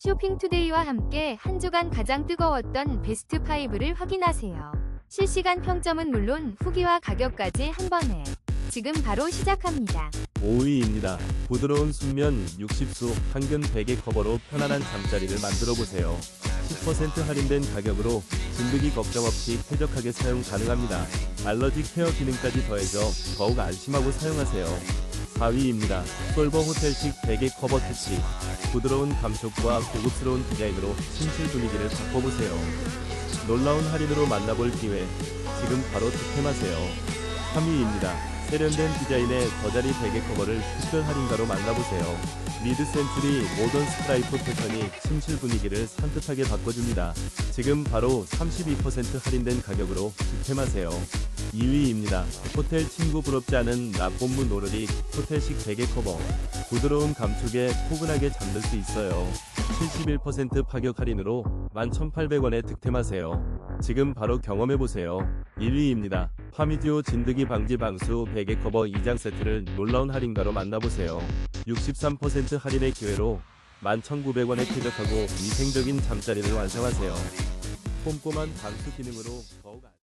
쇼핑투데이와 함께 한 주간 가장 뜨거웠던 베스트 5를 확인하세요. 실시간 평점은 물론 후기와 가격까지 한 번에 지금 바로 시작합니다. 5위입니다. 부드러운 순면 60수 항균 베개 커버로 편안한 잠자리를 만들어 보세요. 10% 할인된 가격으로 진드기 걱정 없이 쾌적하게 사용 가능합니다. 알러지 케어 기능까지 더해져 더욱 안심하고 사용하세요. 4위입니다. 솔버 호텔식 베개 커버 터치. 부드러운 감촉과 고급스러운 디자인으로 침실 분위기를 바꿔보세요. 놀라운 할인으로 만나볼 기회. 지금 바로 득템하세요. 3위입니다. 세련된 디자인의 더자리 베개 커버를 특별 할인가로 만나보세요. 미드 센츄리 모던 스트라이프 패턴이 침실 분위기를 산뜻하게 바꿔줍니다. 지금 바로 32% 할인된 가격으로 득템하세요. 2위입니다. 호텔 친구 부럽지 않은 나본무 노르리 호텔식 베개 커버. 부드러운 감촉에 포근하게 잠들 수 있어요. 71% 파격 할인으로 11,800원에 득템하세요. 지금 바로 경험해보세요. 1위입니다. 파미디오 진드기 방지 방수 베개 커버 2장 세트를 놀라운 할인가로 만나보세요. 63% 할인의 기회로 11,900원에 쾌적하고 위생적인 잠자리를 완성하세요. 꼼꼼한 방수 기능으로 더욱 안-